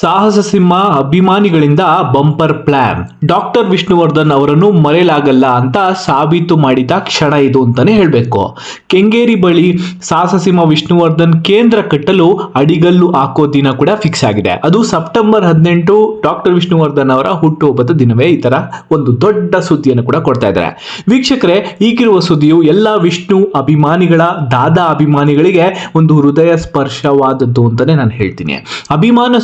ಸಾಹಸ ಸಿಂಹ ಅಭಿಮಾನಿಗಳಿಂದ ಬಂಪರ್ ಪ್ಲಾನ್. ಡಾಕ್ಟರ್ ವಿಷ್ಣುವರ್ಧನ್ ಅವರನ್ನು ಮರೆಯಲಾಗಲ್ಲ ಅಂತ ಸಾಬೀತು ಮಾಡಿದ ಕ್ಷಣ ಇದು ಅಂತಾನೆ ಹೇಳಬೇಕು. ಕೆಂಗೇರಿ ಬಳಿ ಸಾಹಸ ಸಿಂಹ ವಿಷ್ಣುವರ್ಧನ್ ಕೇಂದ್ರ ಕಟ್ಟಲು ಅಡಿಗಲ್ಲು ಹಾಕೋ ದಿನ ಕೂಡ ಫಿಕ್ಸ್ ಆಗಿದೆ. ಅದು ಸೆಪ್ಟೆಂಬರ್ ಹದಿನೆಂಟು ಡಾಕ್ಟರ್ ವಿಷ್ಣುವರ್ಧನ್ ಅವರ ಹುಟ್ಟುಹಬ್ಬದ ದಿನವೇ ಈ ತರ ಒಂದು ದೊಡ್ಡ ಸುದ್ದಿಯನ್ನು ಕೂಡ ಕೊಡ್ತಾ ಇದ್ದಾರೆ. ವೀಕ್ಷಕರೇ, ಈಗಿರುವ ಸುದ್ದಿಯು ಎಲ್ಲ ವಿಷ್ಣು ಅಭಿಮಾನಿಗಳ, ದಾದಾ ಅಭಿಮಾನಿಗಳಿಗೆ ಒಂದು ಹೃದಯ ಸ್ಪರ್ಶವಾದದ್ದು ಅಂತಾನೆ ನಾನು ಹೇಳ್ತೀನಿ. ಅಭಿಮಾನ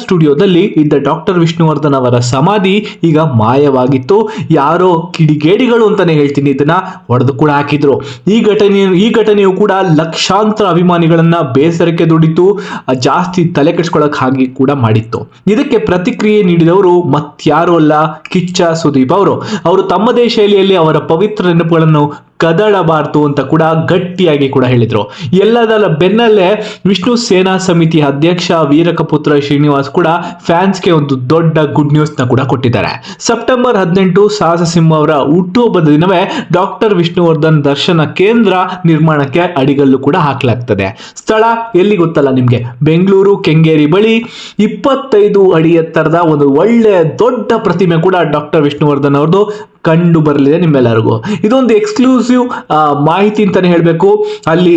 ಸ್ಟುಡಿಯೋದಲ್ಲಿ ಇದ್ದ ಡಾಕ್ಟರ್ ವಿಷ್ಣುವರ್ಧನ್ ಅವರ ಸಮಾಧಿ ಈಗ ಮಾಯವಾಗಿತ್ತು. ಯಾರೋ ಕಿಡಿಗೇಡಿಗಳು ಅಂತಾನೆ ಹೇಳ್ತೀನಿ, ಇದನ್ನ ಹೊಡೆದು ಕೂಡ ಹಾಕಿದ್ರು. ಈ ಘಟನೆ, ಈ ಘಟನೆಯು ಕೂಡ ಲಕ್ಷಾಂತರ ಅಭಿಮಾನಿಗಳನ್ನ ಬೇಸರಕ್ಕೆ ದುಡಿತು ಜಾಸ್ತಿ ತಲೆ ಕೆಡಿಸ್ಕೊಳಕ್ ಹಾಗೆ ಕೂಡ ಮಾಡಿತ್ತು. ಇದಕ್ಕೆ ಪ್ರತಿಕ್ರಿಯೆ ನೀಡಿದವರು ಮತ್ಯಾರು ಅಲ್ಲ, ಕಿಚ್ಚ ಸುದೀಪ್ ಅವರು. ಅವರು ತಮ್ಮದೇ ಶೈಲಿಯಲ್ಲಿ ಅವರ ಪವಿತ್ರ ನೆನಪುಗಳನ್ನು ಕದಡಬಾರ್ದು ಅಂತ ಕೂಡ ಗಟ್ಟಿಯಾಗಿ ಕೂಡ ಹೇಳಿದ್ರು. ಎಲ್ಲದರ ಬೆನ್ನಲ್ಲೇ ವಿಷ್ಣು ಸೇನಾ ಸಮಿತಿ ಅಧ್ಯಕ್ಷ ವೀರಕಪುತ್ರ ಶ್ರೀನಿವಾಸ್ ಕೂಡ ಫ್ಯಾನ್ಸ್ಗೆ ಒಂದು ದೊಡ್ಡ ಗುಡ್ ನ್ಯೂಸ್ನ ಕೂಡ ಕೊಟ್ಟಿದ್ದಾರೆ. ಸೆಪ್ಟೆಂಬರ್ ಹದಿನೆಂಟು ಸಾಹಸ ಸಿಂಹ ಅವರ ಹುಟ್ಟುಹಬ್ಬದ ದಿನವೇ ಡಾಕ್ಟರ್ ವಿಷ್ಣುವರ್ಧನ್ ದರ್ಶನ ಕೇಂದ್ರ ನಿರ್ಮಾಣಕ್ಕೆ ಅಡಿಗಲ್ಲು ಕೂಡ ಹಾಕಲಾಗ್ತದೆ. ಸ್ಥಳ ಎಲ್ಲಿ ಗೊತ್ತಲ್ಲ ನಿಮ್ಗೆ? ಬೆಂಗಳೂರು, ಕೆಂಗೇರಿ ಬಳಿ ಇಪ್ಪತ್ತೈದು ಅಡಿ ಎತ್ತರದ ಒಂದು ಒಳ್ಳೆ ದೊಡ್ಡ ಪ್ರತಿಮೆ ಕೂಡ ಡಾಕ್ಟರ್ ವಿಷ್ಣುವರ್ಧನ್ ಅವ್ರದ್ದು ಕಂಡು ಬರಲಿದೆ ನಿಮ್ಮೆಲ್ಲರಿಗೂ. ಇದೊಂದು ಎಕ್ಸ್ಕ್ಲೂಸಿವ್ ಮಾಹಿತಿ ಅಂತಲೇ ಹೇಳಬೇಕು. ಅಲ್ಲಿ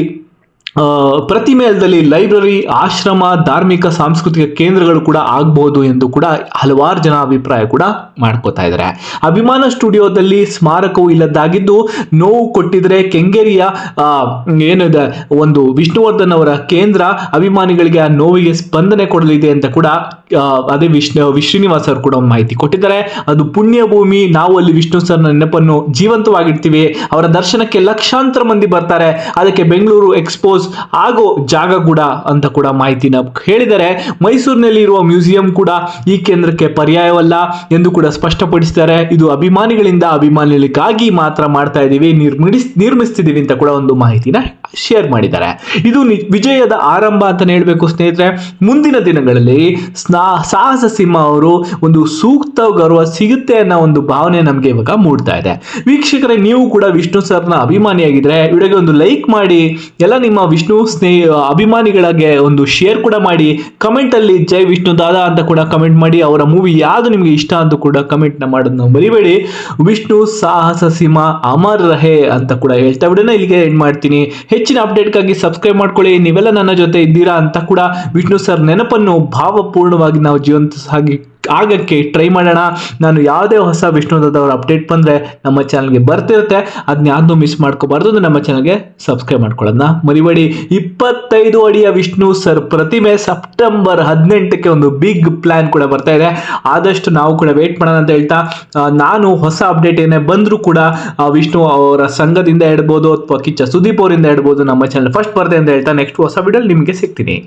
ಪ್ರತಿ ಮೇಲದಲ್ಲಿ ಲೈಬ್ರರಿ ಆಶ್ರಮ, ಧಾರ್ಮಿಕ, ಸಾಂಸ್ಕೃತಿಕ ಕೇಂದ್ರಗಳು ಕೂಡ ಆಗ್ಬೋದು ಎಂದು ಕೂಡ ಹಲವಾರು ಜನ ಅಭಿಪ್ರಾಯ ಕೂಡ ಮಾಡ್ಕೋತಾ ಇದ್ದಾರೆ. ಅಭಿಮಾನ ಸ್ಟುಡಿಯೋದಲ್ಲಿ ಸ್ಮಾರಕವು ಇಲ್ಲದಾಗಿದ್ದು ನೋವು ಕೊಟ್ಟಿದ್ರೆ ಕೆಂಗೇರಿಯ ಏನಿದೆ, ಒಂದು ವಿಷ್ಣುವರ್ಧನ್ ಅವರ ಕೇಂದ್ರ ಅಭಿಮಾನಿಗಳಿಗೆ ಆ ನೋವಿಗೆ ಸ್ಪಂದನೆ ಕೊಡಲಿದೆ ಅಂತ ಕೂಡ ಅದೇ ವಿಷ್ಣು ಶ್ರೀನಿವಾಸ್ ಅವರು ಕೂಡ ಒಂದು ಮಾಹಿತಿ ಕೊಟ್ಟಿದ್ದಾರೆ. ಅದು ಪುಣ್ಯ ಭೂಮಿ ನಾವು ಅಲ್ಲಿ ವಿಷ್ಣು ಸರ್ನ ನೆನಪನ್ನು ಜೀವಂತವಾಗಿಡ್ತೀವಿ ಅವರ ದರ್ಶನಕ್ಕೆ ಲಕ್ಷಾಂತರ ಮಂದಿ ಬರ್ತಾರೆ. ಅದಕ್ಕೆ ಬೆಂಗಳೂರು ಎಕ್ಸ್ಪೋಸ್ ಆಗೋ ಜಾಗ ಕೂಡ ಅಂತ ಕೂಡ ಮಾಹಿತಿನ ಹೇಳಿದ್ದಾರೆ. ಮೈಸೂರಿನಲ್ಲಿ ಇರುವ ಮ್ಯೂಸಿಯಂ ಕೂಡ ಈ ಕೇಂದ್ರಕ್ಕೆ ಪರ್ಯಾಯವಲ್ಲ ಎಂದು ಕೂಡ ಸ್ಪಷ್ಟಪಡಿಸಿದ್ದಾರೆ. ಇದು ಅಭಿಮಾನಿಗಳಿಂದ ಅಭಿಮಾನಿಗಳಿಗಾಗಿ ಮಾತ್ರ ಮಾಡ್ತಾ ಇದ್ದೀವಿ ನಿರ್ಮಿಸ್ ನಿರ್ಮಿಸ್ತಿದ್ದೀವಿ ಅಂತ ಕೂಡ ಒಂದು ಮಾಹಿತಿನ ಶೇರ್ ಮಾಡಿದ್ದಾರೆ. ಇದು ವಿಜಯದ ಆರಂಭ ಅಂತ ಹೇಳಬೇಕು ಸ್ನೇಹಿತರೆ. ಮುಂದಿನ ದಿನಗಳಲ್ಲಿ ಸಾಹಸ ಸಿಂಹ ಅವರು ಒಂದು ಸೂಕ್ತ ಗೌರವ ಸಿಗುತ್ತೆ ಅನ್ನೋ ಒಂದು ಭಾವನೆ ನಮಗೆ ಇವಾಗ ಮೂಡ್ತಾ ಇದೆ. ವೀಕ್ಷಕರೇ, ನೀವು ಕೂಡ ವಿಷ್ಣು ಸರ್ನ ಅಭಿಮಾನಿಯಾಗಿದ್ರೆ ವಿಡಿಯೋಗೆ ಒಂದು ಲೈಕ್ ಮಾಡಿ, ಎಲ್ಲ ನಿಮ್ಮ ವಿಷ್ಣು ಸ್ನೇಹ ಅಭಿಮಾನಿಗಳಿಗೆ ಒಂದು ಶೇರ್ ಕೂಡ ಮಾಡಿ ಕಮೆಂಟ್ ಅಲ್ಲಿ ಜೈ ವಿಷ್ಣು ದಾದಾ ಅಂತ ಕೂಡ ಕಮೆಂಟ್ ಮಾಡಿ, ಅವರ ಮೂವಿ ಯಾವುದು ನಿಮಗೆ ಇಷ್ಟ ಅಂತ ಕೂಡ ಕಮೆಂಟ್ನ ಮಾಡೋದನ್ನ ಮರಿಬೇಡಿ. ವಿಷ್ಣು ಸಾಹಸ ಸಿಂಹ ಅಮರ್ ರಹೆ ಅಂತ ಕೂಡ ಹೇಳ್ತಾ ವಿಡಿಯೋನ ಇಲ್ಲಿಗೆ ಎಂಡ್ ಮಾಡ್ತೀನಿ. ಹೆಚ್ಚಿನ ಅಪ್ಡೇಟ್ಗಾಗಿ ಸಬ್ಸ್ಕ್ರೈಬ್ ಮಾಡ್ಕೊಳ್ಳಿ. ನೀವೆಲ್ಲ ನನ್ನ ಜೊತೆ ಇದ್ದೀರಾ ಅಂತ ಕೂಡ ವಿಷ್ಣು ಸರ್ ನೆನಪನ್ನು ಭಾವಪೂರ್ಣವಾಗಿ ನಾವು ಜೀವಂತ ಸಾಗಿ ಆಗಕ್ಕೆ ಟ್ರೈ ಮಾಡೋಣ. ನಾನು ಯಾವುದೇ ಹೊಸ ವಿಷ್ಣು ಅಂತ ಅವರ ಅಪ್ಡೇಟ್ ಬಂದರೆ ನಮ್ಮ ಚಾನಲ್ಗೆ ಬರ್ತಿರುತ್ತೆ. ಅದನ್ನ ಯಾರನ್ನೂ ಮಿಸ್ ಮಾಡ್ಕೋಬಾರ್ದು ನಮ್ಮ ಚಾನಲ್ಗೆ ಸಬ್ಸ್ಕ್ರೈಬ್ ಮಾಡ್ಕೊಳ್ಳೋದನ್ನ ಮರಿಬೇಡಿ. ಇಪ್ಪತ್ತೈದು ಅಡಿಯ ವಿಷ್ಣು ಸರ್ ಪ್ರತಿಮೆ ಸೆಪ್ಟೆಂಬರ್ ಹದಿನೆಂಟಕ್ಕೆ ಒಂದು ಬಿಗ್ ಪ್ಲಾನ್ ಕೂಡ ಬರ್ತಾ ಇದೆ. ಆದಷ್ಟು ನಾವು ಕೂಡ ವೇಟ್ ಮಾಡೋಣ ಅಂತ ಹೇಳ್ತಾ ನಾನು ಹೊಸ ಅಪ್ಡೇಟ್ ಏನೇ ಬಂದರೂ ಕೂಡ ವಿಷ್ಣು ಅವರ ಸಂಘದಿಂದ ಇಡ್ಬೋದು ಅಥವಾ ಕಿಚ್ಚ ಸುದೀಪ್ ಅವರಿಂದ ಹೇಳ್ಬೋದು ನಮ್ಮ ಚಾನಲ್ ಫಸ್ಟ್ ಬರ್ತೆ ಅಂತ ಹೇಳ್ತಾ ನೆಕ್ಸ್ಟ್ ಹೊಸ ವಿಡಿಯೋ ನಿಮಗೆ ಸಿಗ್ತೀನಿ.